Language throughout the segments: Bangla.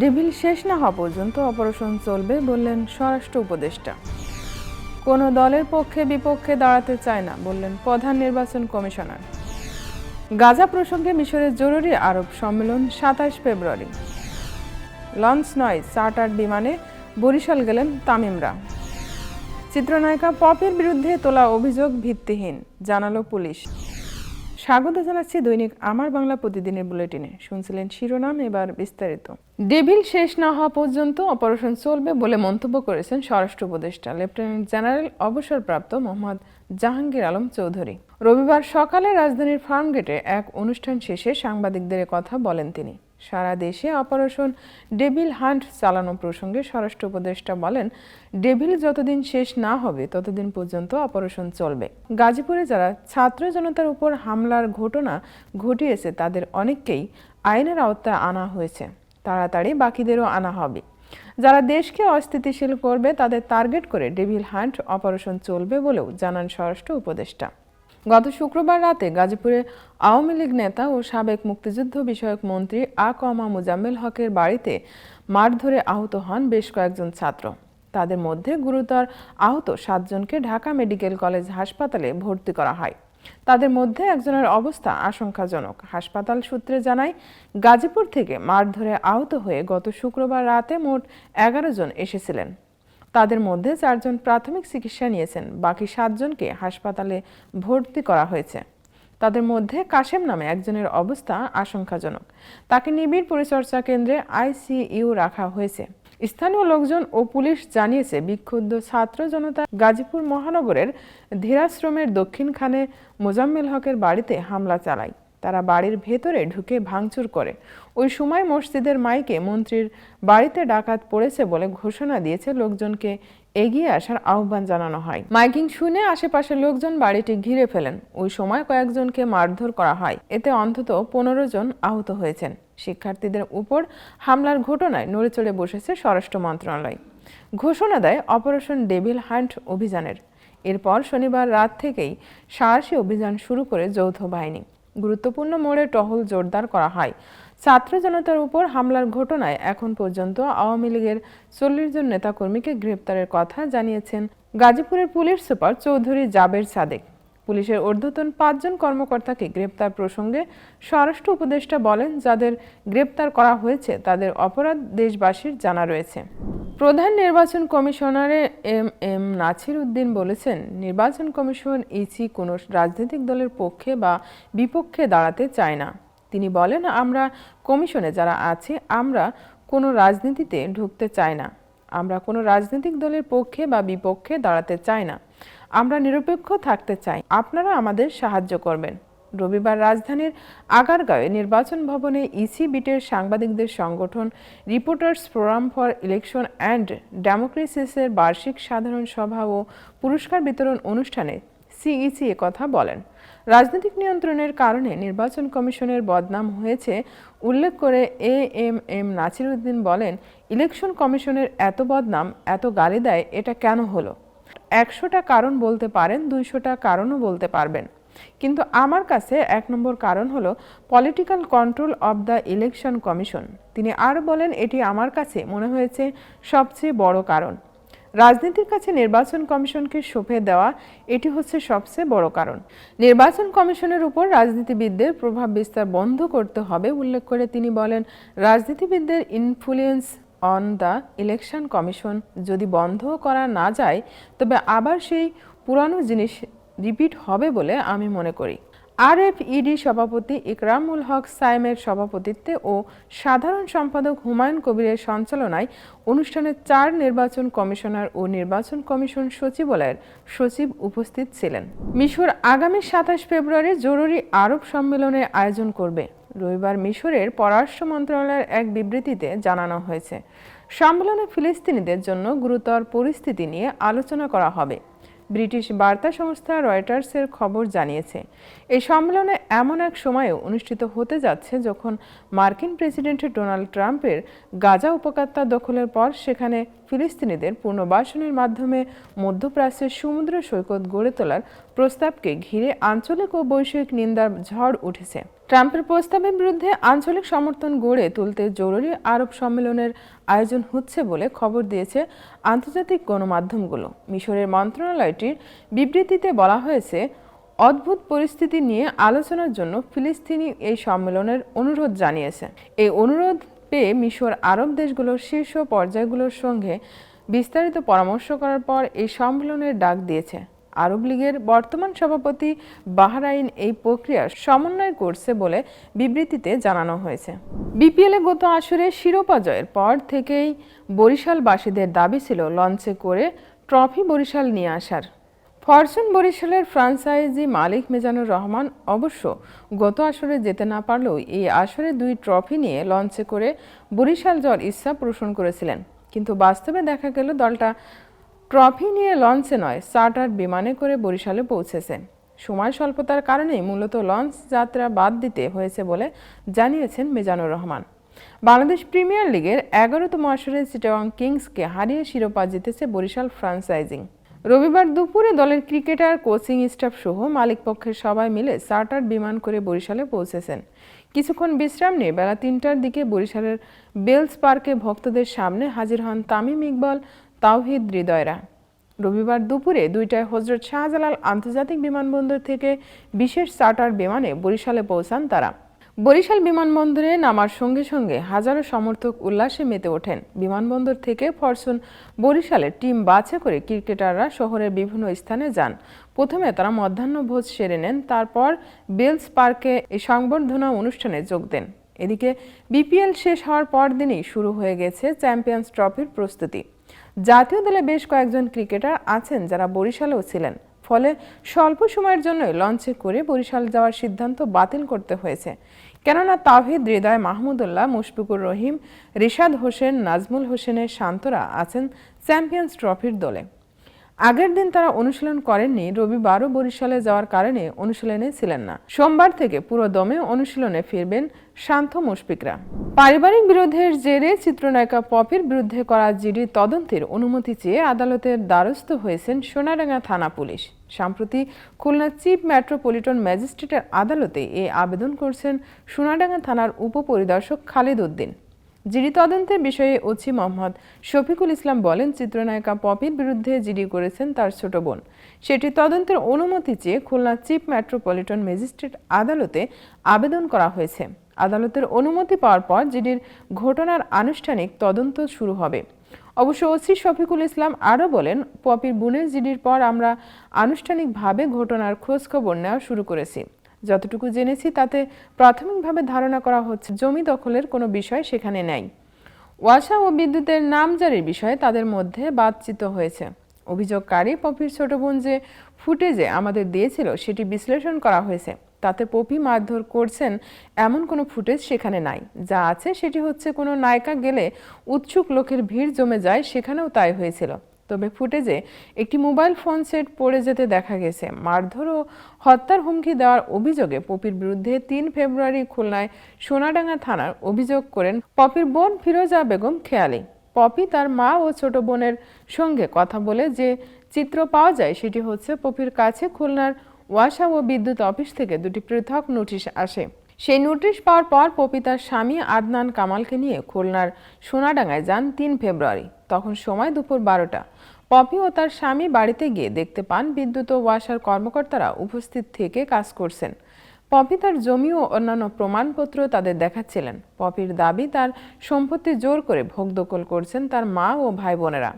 ডেভিল শেষ না হওয়া পর্যন্ত অপারেশন চলবে বললেন স্বরাষ্ট্র উপদেষ্টা। কোনো দলের পক্ষে বিপক্ষে দাঁড়াতে চায় না বললেন প্রধান নির্বাচন কমিশনার। গাজা প্রসঙ্গে মিশরের জরুরি আরব সম্মেলন সাতাশ ফেব্রুয়ারি। লঞ্চ নয় চার্টার বিমানে বরিশাল গেলেন তামিমরা। চিত্রনায়িকা পপের বিরুদ্ধে তোলা অভিযোগ ভিত্তিহীন, জানালো পুলিশ। স্বাগত জানাচ্ছি দৈনিক আমার বাংলা প্রতিদিনের বুলেটিনে। শুনছিলেন শিরোনাম, এবার বিস্তারিত। ডেভিল শেষ না হওয়া পর্যন্ত অপারেশন চলবে বলে মন্তব্য করেছেন স্বরাষ্ট্র উপদেষ্টা। লেফটেন্যান্ট জেনারেল অবসরপ্রাপ্ত মোহাম্মদ জাহাঙ্গীর আলম চৌধুরী। রবিবার সকালে রাজধানীর ফার্মগেটে এক অনুষ্ঠান শেষে সাংবাদিকদের কথা বলেন তিনি। সারা দেশে অপারেশন ডেভিল হান্ট চালানো প্রসঙ্গে স্বরাষ্ট্র উপদেষ্টা বলেন, ডেভিল যতদিন শেষ না হবে, ততদিন পর্যন্ত অপারেশন চলবে। গাজীপুরে যারা ছাত্র জনতার উপর হামলার ঘটনা ঘটিয়েছে, তাদের অনেককেই আইনের আওতায় আনা হয়েছে। তাড়াতাড়ি বাকিদেরও আনা হবে। যারা দেশকে অস্থিতিশীল করবে, তাদের টার্গেট করে ডেভিল হান্ট অপারেশন চলবে বলেও জানান স্বরাষ্ট্র উপদেষ্টা। গত শুক্রবার রাতে গাজীপুরে আওয়ামী লীগ নেতা ও সাবেক মুক্তিযুদ্ধ বিষয়ক মন্ত্রী আ কমা মুজাম্মেল হকের বাড়িতে মারধরে আহত হন বেশ কয়েকজন ছাত্র। তাদের মধ্যে গুরুতর আহত সাতজনকে ঢাকা মেডিকেল কলেজ হাসপাতালে ভর্তি করা হয়। তাদের মধ্যে একজনের অবস্থা আশঙ্কাজনক। হাসপাতাল সূত্রে জানায়, গাজীপুর থেকে মারধরে আহত হয়ে গত শুক্রবার রাতে মোট এগারো জন এসেছিলেন। তাদের মধ্যে চারজন প্রাথমিক চিকিৎসা নিয়েছেন, বাকি সাতজনকে হাসপাতালে ভর্তি করা হয়েছে। তাদের মধ্যে কাশেম নামে একজনের অবস্থা আশঙ্কাজনক। তাকে নিবিড় পরিচর্যা কেন্দ্রে আইসিইউ রাখা হয়েছে। স্থানীয় লোকজন ও পুলিশ জানিয়েছে, বিক্ষুব্ধ ছাত্র জনতা গাজীপুর মহানগরের ধীরাশ্রমের দক্ষিণখানে মোজাম্মেল হকের বাড়িতে হামলা চালায়। তারা বাড়ির ভেতরে ঢুকে ভাঙচুর করে। ওই সময় মসজিদের মাইকে মন্ত্রীর বাড়িতে ডাকাত পড়েছে বলে ঘোষণা দিয়েছে লোকজনকে এগিয়ে আসার আহ্বান জানানো হয়। মাইকিং শুনে আশেপাশের লোকজন বাড়িটি ঘিরে ফেলেন। ওই সময় কয়েকজনকে মারধর করা হয়। এতে অন্তত পনেরো জন আহত হয়েছেন। শিক্ষার্থীদের উপর হামলার ঘটনায় নড়েচড়ে বসেছে স্বরাষ্ট্র মন্ত্রণালয়। ঘোষণা দেয় অপারেশন ডেভিল হান্ট অভিযানের। এরপর শনিবার রাত থেকেই সাহসী অভিযান শুরু করে যৌথ বাহিনী। গুরুত্বপূর্ণ মোড়ে টহল জোরদার করা হয়। ছাত্র জনতার উপর হামলার ঘটনায় এখন পর্যন্ত আওয়ামী লীগের চল্লিশ জন নেতাকর্মীকে গ্রেপ্তারের কথা জানিয়েছেন গাজীপুরের পুলিশ সুপার চৌধুরী জাবের সাদেক। পুলিশের ঊর্ধ্বতন পাঁচজন কর্মকর্তাকে গ্রেপ্তার প্রসঙ্গে স্বরাষ্ট্র উপদেষ্টা বলেন, যাদের গ্রেপ্তার করা হয়েছে তাদের অপরাধ দেশবাসীর জানা রয়েছে। প্রধান নির্বাচন কমিশনারে এম এম নাছির উদ্দিন বলেছেন, নির্বাচন কমিশন ইসি কোনো রাজনৈতিক দলের পক্ষে বা বিপক্ষে দাঁড়াতে চায় না। তিনি বলেন, আমরা কমিশনে যারা আছি, আমরা কোনো রাজনীতিতে ঢুকতে চাই না। আমরা কোনো রাজনৈতিক দলের পক্ষে বা বিপক্ষে দাঁড়াতে চাই না। আমরা নিরপেক্ষ থাকতে চাই। আপনারা আমাদের সাহায্য করবেন। রবিবার রাজধানীর আগারগাঁওয়ে নির্বাচন ভবনে ইসি বিটের সাংবাদিকদের সংগঠন reporters forum for election and ডেমোক্রেসিসের বার্ষিক সাধারণ সভা ও পুরস্কার বিতরণ অনুষ্ঠানে সিইসি কথা বলেন। রাজনৈতিক নিয়ন্ত্রণের কারণে নির্বাচন কমিশনের বদনাম হয়েছে, উল্লেখ করে এ এম এম নাছিরুদ্দিন বলেন, ইলেকশন কমিশনের এত বদনাম, এত গালি দেয়, এটা কেন হলো? একশোটা কারণ বলতে পারেন, দুইশোটা কারণও বলতে পারবেন। কিন্তু আমার কাছে এক নম্বর কারণ হলো political control of the election commission তিনি আরও বলেন, এটি আমার কাছে মনে হয়েছে সবচেয়ে বড় কারণ। রাজনীতির কাছে নির্বাচন কমিশনকে সঁপে দেওয়া, এটি হচ্ছে সবচেয়ে বড় কারণ। নির্বাচন কমিশনের উপর রাজনীতিবিদদের প্রভাব বিস্তার বন্ধ করতে হবে, উল্লেখ করে তিনি বলেন, রাজনীতিবিদদের influence on the election commission যদি বন্ধ করা না যায়, তবে আবার সেই পুরানো জিনিস রিপিট হবে বলে আমি মনে করি। আরএফইডি সভাপতি ইকরামুল হক সাইমের সভাপতিত্বে ও সাধারণ সম্পাদক হুমায়ুন কবিরের সঞ্চালনায় অনুষ্ঠানে চার নির্বাচন কমিশনার ও নির্বাচন কমিশন সচিবালয়ের সচিব উপস্থিত ছিলেন। মিশর আগামী সাতাশ ফেব্রুয়ারি জরুরি আরব সম্মেলনের আয়োজন করবে। রবিবার মিশরের পররাষ্ট্র মন্ত্রণালয়ের এক বিবৃতিতে জানানো হয়েছে। সম্মেলনে ফিলিস্তিনিদের জন্য গুরুতর পরিস্থিতি নিয়ে আলোচনা করা হবে। ব্রিটিশ বার্তা সংস্থা রয়টার্সের খবর জানিয়েছে। এই সম্মেলনে এমন এক সময়েও অনুষ্ঠিত হতে যাচ্ছে যখন মার্কিন প্রেসিডেন্ট ডোনাল্ড ট্রাম্পের গাজা উপত্যকা দখলের পর সেখানে ফিলিস্তিনিদের পুনর্বাসনের মাধ্যমে মধ্যপ্রাচ্যের সমুদ্র সৈকত গড়ে তোলার প্রস্তাবকে ঘিরে আঞ্চলিক ও বৈষয়িক নিন্দার ঝড় উঠেছে। ট্রাম্পের প্রস্তাবের বিরুদ্ধে আঞ্চলিক সমর্থন গড়ে তুলতে জরুরি আরব সম্মেলনের আয়োজন হচ্ছে বলে খবর দিয়েছে আন্তর্জাতিক গণমাধ্যমগুলো। মিশরের মন্ত্রণালয়টির বিবৃতিতে বলা হয়েছে, অদ্ভুত পরিস্থিতি নিয়ে আলোচনার জন্য ফিলিস্তিনি এই সম্মেলনের অনুরোধ জানিয়েছে। এই অনুরোধ পেয়ে মিশর আরব দেশগুলোর শীর্ষ পর্যায়গুলোর সঙ্গে বিস্তারিত পরামর্শ করার পর এই সম্মেলনের ডাক দিয়েছে। আরব লীগের বর্তমান সভাপতি বাহরাইন এই প্রক্রিয়া সমন্বয় করছে বলে বিবৃতিতে জানানো হয়েছে। বিপিএলে গত আসরে শিরোপা জয়ের পর থেকেই বরিশালবাসীদের দাবি ছিল লঞ্চে করে ট্রফি বরিশাল নিয়ে আসার। ফরচুন বরিশালের ফ্রাঞ্চাইজি মালিক মেজানুর রহমান অবশ্য গত আসরে যেতে না পারলেও এই আসরে দুই ট্রফি নিয়ে লঞ্চে করে বরিশাল যাওয়ার ইচ্ছা পোষণ করেছিলেন। কিন্তু বাস্তবে দেখা গেল দলটা ট্রফি নিয়ে লঞ্চে নয়, চার্টার বিমানে করে বরিশালে পৌঁছেছে সময় স্বল্পতার কারণেই মূলত লঞ্চ যাত্রা বাদ দিতে হয়েছে বলে জানিয়েছেন মেজানুর রহমান। বাংলাদেশ প্রিমিয়ার লিগের এগারোতম আসরে চিটাগং কিংসকে হারিয়ে শিরোপা জিতেছে বরিশাল ফ্রাঞ্চাইজিং। রবিবার দুপুরে দলের ক্রিকেটার, কোচিং স্টাফ সহ মালিকপক্ষের সবাই মিলে চার্টার বিমান করে বরিশালে পৌঁছেছেন। কিছুক্ষণ বিশ্রাম নিয়ে বেলা তিনটার দিকে বরিশালের বেলস পার্কে ভক্তদের সামনে হাজির হন তামিম ইকবাল তাওহিদ হৃদয়রা। রবিবার দুপুরে দুইটায় হজরত শাহজালাল আন্তর্জাতিক বিমানবন্দর থেকে বিশেষ চার্টার বিমানে বরিশালে পৌঁছান তারা। বরিশাল বিমানবন্দরে নামার সঙ্গে সঙ্গে হাজারো সমর্থক উল্লাসে মেতে ওঠেন। বিমানবন্দর থেকে ফরচুন বরিশালের টিম বাছে করে ক্রিকেটাররা শহরের বিভিন্ন স্থানে যান। প্রথমে তারা মধ্যাহ্নভোজ সেরে নেন, তারপর বেলস পার্কে এই সংবর্ধনা অনুষ্ঠানে যোগ দেন। এদিকে বিপিএল শেষ হওয়ার পর দিনই শুরু হয়ে গেছে চ্যাম্পিয়ন্স ট্রফির প্রস্তুতি। জাতীয় দলে বেশ কয়েকজন ক্রিকেটার আছেন যারা বরিশালেও ছিলেন। ফলে স্বল্প সময়ের জন্যই লঞ্চে করে বরিশাল যাওয়ার সিদ্ধান্ত বাতিল করতে হয়েছে। কেননা তাহিদ হৃদয় মাহমুদুল্লাহ মুশফিকুর রহিম, রিশাদ হোসেন, নাজমুল হোসেনের শান্তরা আছেন চ্যাম্পিয়ন্স ট্রফির দলে। আগের দিন তারা অনুশীলন করেননি, রবিবারও বরিশালে যাওয়ার কারণে অনুশীলনে ছিলেন না। সোমবার থেকে পুরো দমে অনুশীলনে ফিরবেন শান্ত মুশফিকরা। পারিবারিক বিরোধের জেরে চিত্রনায়িকা পপির বিরুদ্ধে করা জিডি তদন্তের অনুমতি চেয়ে আদালতের দ্বারস্থ হয়েছেন সোনাডাঙ্গা থানা পুলিশ। সম্প্রতি খুলনা চিফ মেট্রোপলিটন ম্যাজিস্ট্রেটের আদালতে এ আবেদন করছেন সোনাডাঙ্গা থানার উপপরিদর্শক খালিদ উদ্দিন। জিডি তদন্তের বিষয়ে ওছি মোহাম্মদ। শফিকুল ইসলাম বলেন, চিত্রনায়িকা পপির বিরুদ্ধে জিডি করেছেন তার ছোট বোন। সেটি তদন্তের অনুমতি চেয়ে খুলনা চিফ মেট্রোপলিটন ম্যাজিস্ট্রেট আদালতে আবেদন করা হয়েছে। আদালতের অনুমতি পাওয়ার পর জিডির ঘটনার আনুষ্ঠানিক তদন্ত শুরু হবে। অবশ্য ওসি শফিকুল ইসলাম আরও বলেন, পপির বোনের জিডির পর আমরা আনুষ্ঠানিকভাবে ঘটনার খোঁজখবর নেওয়া শুরু করেছি। যতটুকু জেনেছি, তাতে প্রাথমিকভাবে ধারণা করা হচ্ছে জমি দখলের কোনো বিষয় সেখানে নেই। ওয়াসা ও বিদ্যুতের নামজারির বিষয়ে তাদের মধ্যে বাতচিত হয়েছে। অভিযোগকারী পপির ছোট বোন যে ফুটেজে আমাদের দিয়েছিল, সেটি বিশ্লেষণ করা হয়েছে। তাতে পপি মারধর করছেন এমন কোনো ফুটেজ সেখানে নাই। যা আছে সেটি হচ্ছে কোনো নায়িকা গেলে উৎসুক লোকের ভিড় জমে যায়, সেখানেও তাই হয়েছিল। তবে ফুটেজে একটি মোবাইল ফোন সেট পড়ে যেতে দেখা গেছে। মারধর ও হত্যার হুমকি দেওয়ার অভিযোগে পপির বিরুদ্ধে তিন ফেব্রুয়ারি খুলনায় সোনাডাঙ্গা থানার অভিযোগ করেন পপির বোন ফিরোজা বেগম খেয়ালি। পপি তার মা ও ছোট বোনের সঙ্গে কথা বলে যে চিত্র পাওয়া যায় সেটি হচ্ছে পপির কাছে খুলনার ওয়াসা ও বিদ্যুৎ অফিস থেকে দুটি পৃথক নোটিশ আসে। সেই নোটিশ পাওয়ার পর পপি তার স্বামী আদনান কামালকে নিয়ে খুলনার সোনাডাঙ্গায় যান তিন ফেব্রুয়ারি। তখন সময় দুপুর বারোটা। পপি ও তার স্বামী বাড়িতে গিয়ে দেখতে পান বিদ্যুৎ ও ওয়াসার কর্মকর্তারা উপস্থিত থেকে কাজ করছেন। পপি তার জমি ও অন্যান্য প্রমাণপত্র তাদের দেখাচ্ছিলেন। পপির দাবি, তার সম্পত্তি জোর করে ভোগ দখল করছেন তার মা ও ভাই বোনেরা।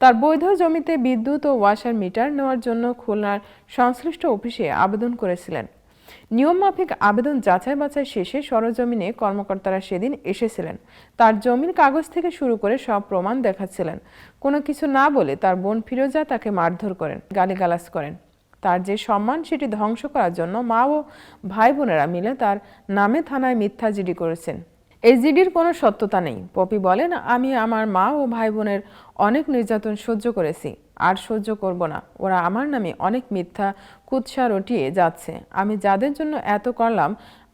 তার বৈধ জমিতে বিদ্যুৎ ও ওয়াসার মিটার নেওয়ার জন্য খুলনার সংশ্লিষ্ট অফিসে আবেদন করেছিলেন। নিয়মমাফিক আবেদন যাচাই বাছাই শেষে সরজমিনে কর্মকর্তারা সেদিন এসেছিলেন। তার জমির কাগজ থেকে শুরু করে সব প্রমাণ দেখাচ্ছিলেন। কোনো কিছু না বলে তার বোন ফিরোজা তাকে মারধর করেন, গালিগালাজ করেন। তার যে সম্মান সেটি ধ্বংস করার জন্য মা ও ভাই বোনেরা মিলে তার নামে থানায় মিথ্যা জিডি করেছেন। এই জিডির কোনো সত্যতা নেই। পপি বলেন, আমি আমার মা ও ভাই বোনের অনেক নির্যাতন সহ্য করেছি, আর সহ্য করব না। ওরা আমার নামে অনেক মিথ্যা কুৎসা রটিয়ে যাচ্ছে। আমি যাদের জন্য এত করলাম,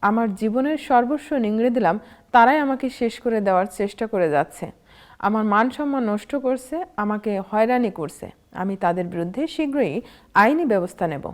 আমার জীবনের সর্বস্ব নিংড়ে দিলাম, তারাই আমাকে শেষ করে দেওয়ার চেষ্টা করে যাচ্ছে। আমার মান সম্মান নষ্ট করছে, আমাকে হয়রানি করছে। আমি তাদের বিরুদ্ধে শীঘ্রই আইনি ব্যবস্থা নেব।